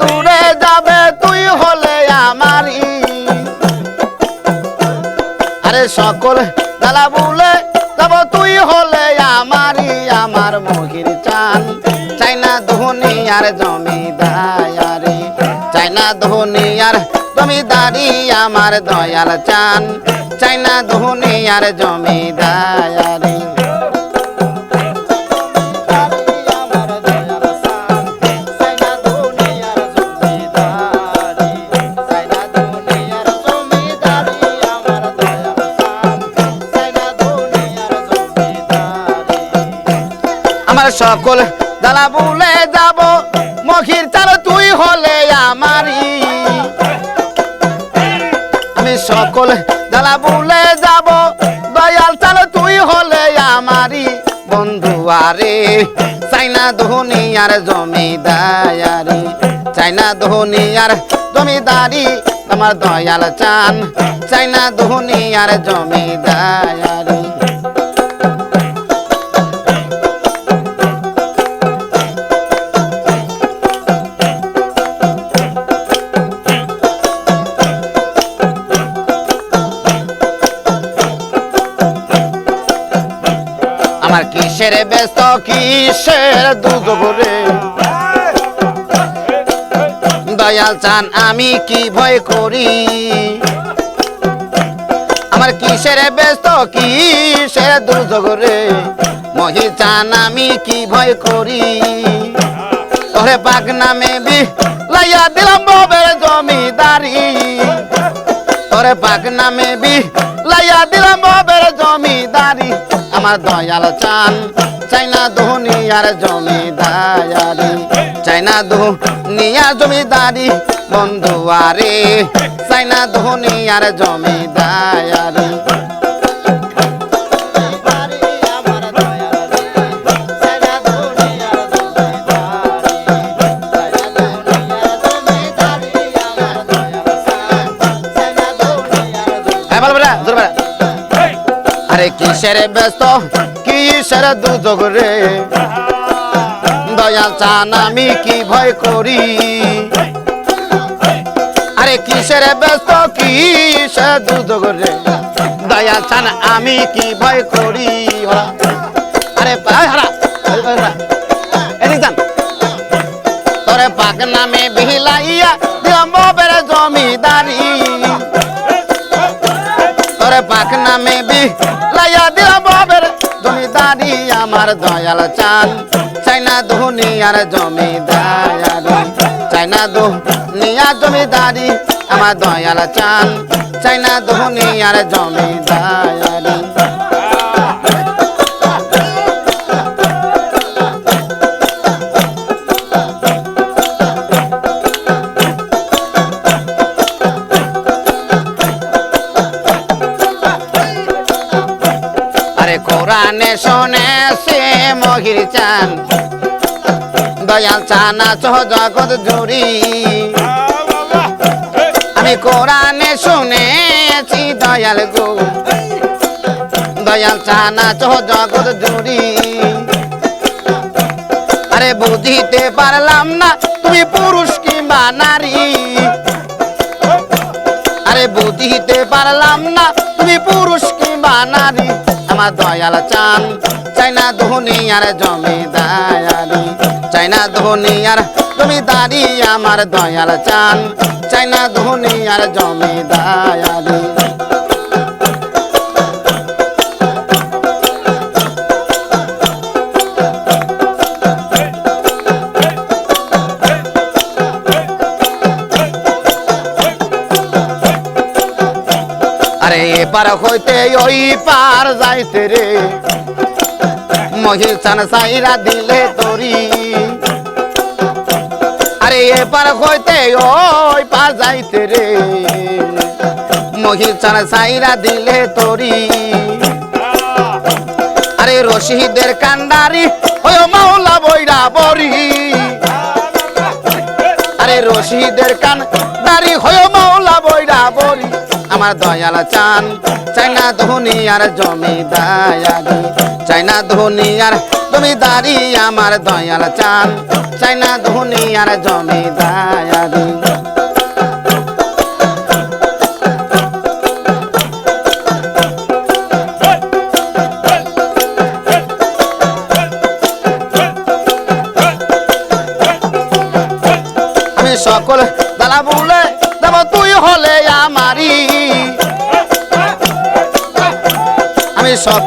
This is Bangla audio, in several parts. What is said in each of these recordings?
দূরে যাবে, তুই হলে আমারই। আরে সকল বলে যাব, তুই হলে আমার চান। চাই না ধোনি আর জমিদারি, চাই না ধোনি আর জমিদারি, আমার দয়াল চান। চাই না ধোনি আর জমিদারি। সকল দালা বলে যাব। মখির চাল তুই হলে আমারই। আমি সকল দালা বলে যাব। দয়াল চাল তুই হলে আমারই। বন্ধু আরে চাইনা ধোনি আর জমিদারি। চাইনা ধোনি আর জমিদারি আমার দয়াল চান। চাইনা ধোনি আর জমিদারি। আমার কিসের ব্যস্ত, কিসের দুদরে দয়াল চান, আমি কি ভয় করি? আমার কিসের ব্যস্ত, কিসের দুদরে মহি চান, আমি কি ভয় করি? তোরে পাক নামে বি লাইয়া দিলাম ববের জমিদারি। তোরে পাক নামে বি লাইয়া দিলাম ববের জমিদারি আমার দয়াল চান। চাইনা দুনিয়ার জমিদারি। চাইনা দুনিয়ার জমিদারি বন্ধু আরে। চাইনা দুনিয়ার জমিদারি। কিসের ব্যস্ত কিসের দুযোগ রে? দয়াল চান আমি কি ভয় করি? আরে কিসের ব্যস্ত কিসের দুযোগ রে? দয়াল চান আমি কি ভয় করি? আরে হারা। এদিক যান। তোরে পাক নামে বিহিলাইয়া দিলাম জমিদারি। তোরে পাক জমিদারি আমার দয়াল চান। চাইনা দুনিয়ার জমিদারি। চাইনা দুনিয়ার জমিদারি, আমার দয়াল চান। চাইনা দুনিয়ার জমিদারি। কোরআনে শোনে সে মহির চান। দয়াল চানা সহ জগৎ জুড়ি। আমি কোরআনে শুনেছি দয়াল গো। দয়াল চানা সহ জগৎ জুড়ি। আরে বুঝিতে পারলাম না, তুমি পুরুষ কিংবা নারী। বুঝিতে পারলাম না, তুমি পুরুষ কিংবা নারী, আমার দয়াল চান। চাই না চাইনা না জমিদারি আর তুমি জমিদারি, আমার দয়াল চান। চাই না চাইনা আর জমিদারি। আরে এপার হইতে ওই পার যাইতে রে। মহিল চান সাইরা দিলে তোরি। আরে এপার হইতে ওই পার যাইতে রে। মহিল চান সাইরা দিলে তোরি। আরে রশিদের কান্ডারি ওই মাওলা বইরা বরি। আরে রশিদের কান হয় মাওলা বইরা বরি। আমার দয়াল চান। চাইনা না জমিদারি। চাইনা তুমি জমিদারি আমার দয়াল চান। চাইনা জমি জমিদারি।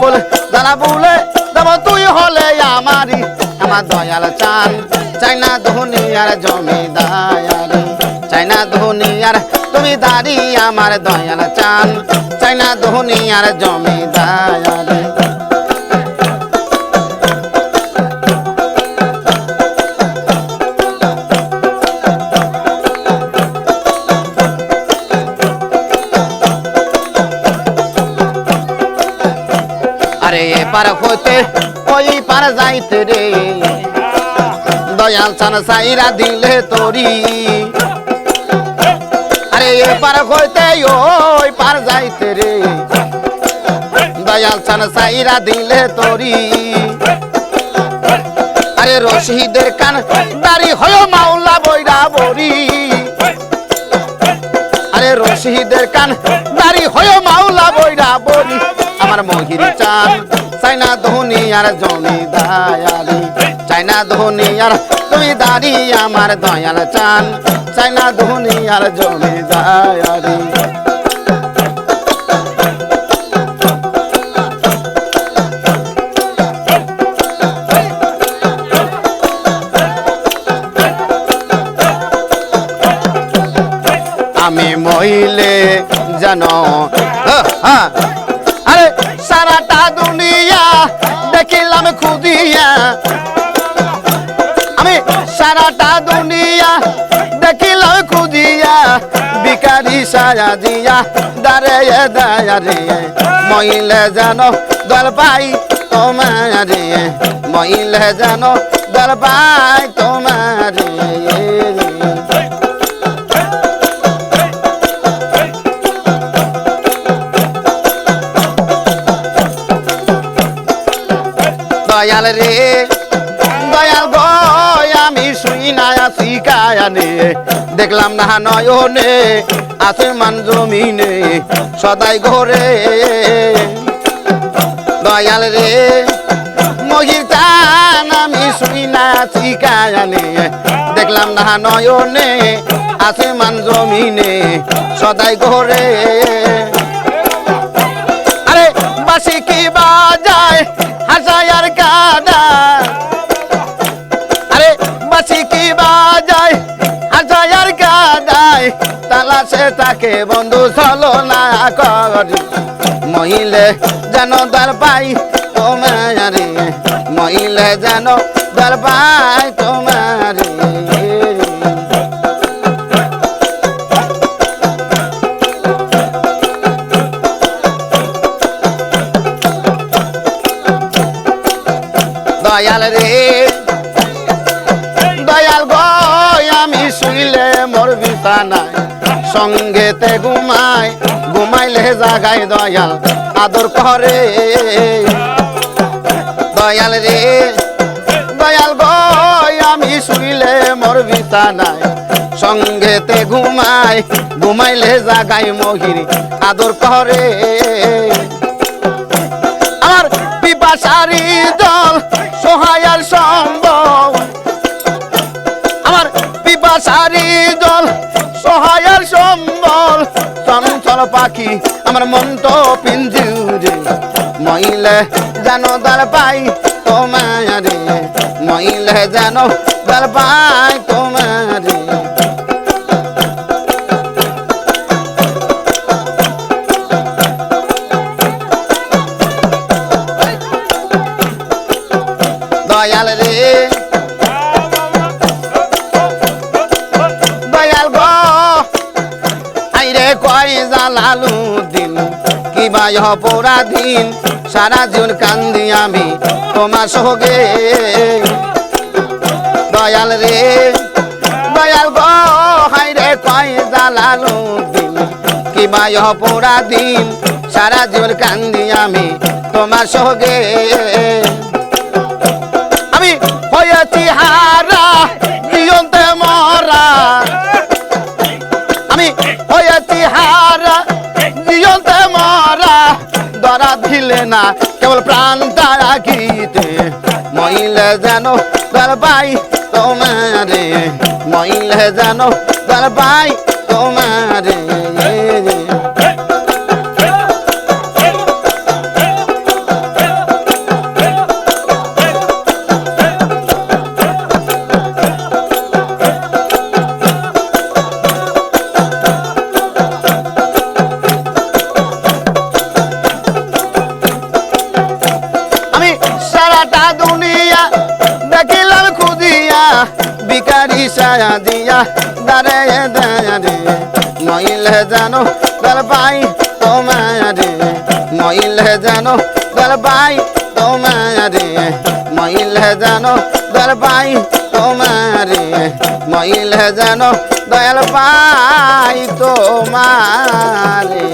সকল দালা বলে দেব তুই হলে আমারি আমার দয়াল চান চাই না ধনী আর জমি চাইনা চাই না চাইনা আর তুমি দাঁড়ি আমার দয়াল চান। চাই না চাইনা আর জমি আরে এপার হইতে ওই পার যাইতে রে। দয়াল চান সাইরা দিলে তোরি। আরে এপার হইতে ওই পার যাইতে রে। দয়াল চান সাইরা দিলে তোরি। আরে রশিদের কান দাড়ি হয় মাওলা বইরা বরি। আরে রশিদের কান দাড়ি হয় মাওলা বরি মহির চান চাইনা ধনী আর জমি জমিদারি। চাইনা ধনী আর জমিদারি আমার দয়াল চান। চাইনা ধনী আর জমি জমিদারি। আমি মহিলে জানো হ্যাঁ, দেখিলাম খুদিয়া। আমি সারাটা দুনিয়া দেখিলাম খুদিয়া বিকারি সায়া দিয়া, দারে দায়ারে মহিলে জানো দল পাই তোমারে মহিলে জানো দল পাই তোমারে। রে। দয়াল গয় আমি শুই না, আছি কায়ানে। দেখলাম না নয়নে আছে মান জমিনে, সদাই ঘরে। দয়াল রে, মহির চান, আমি শুই না, আছি কায়ানে। দেখলাম না নয়নে আছে মান জমিনে, সদাই ঘরে। বাসি কি বাজায় হাসায়ার কাদা। আরে, বাসি কি বাজায় হাসায়ার কাদায় তালাশে তাকে বন্ধু চলো না করি। মহিলে যেন দর পাই, তোমারে। মহিলে যেন দর পাই, তোমারে। দয়াল রে। দয়াল গয় আমি শুইলে মোর বিছানায়, সঙ্গেতে ঘুমাই, ঘুমাইলে জাগাই দয়াল আদর করে। দয়াল রে, দয়াল গয় আমি শুইলে মোর বিছানায়, সঙ্গেতে ঘুমাই, ঘুমাইলে জাগাই মহির আদর করে। আমার পিপাসারি জল সম্বল চঞ্চল পাখি, আমার মন তো পিঞ্জুরে। মহিলে জানো দাল পাই তোমারে মহিলে জানো দাল পাই তোমারে। দয়াল রে বাই অপরাধীন সারা জীবন কান্দি আমি তোমার সঙ্গে। দয়াল রে, দয়াল গো হাইরে কয় জালালু দিন কি বায় পোড়া দিন সারা জীবন কান্দি আমি তোমার সঙ্গে। আমি হয়েছি হারা ধরা দিলে না, কেবল প্রাণ তারা গীতে মহিলা যেন তার বাই তোমারে, মহিলা যেন তার বাই তোমারে। সায়া দিয়া, দারে দারে নইলে জানো তার ভাই তোমারে নইলে জানো তার ভাই তোমারে মইলে জানো তার ভাই তোমারে মইলে জানো দয়াল ভাই তোমারে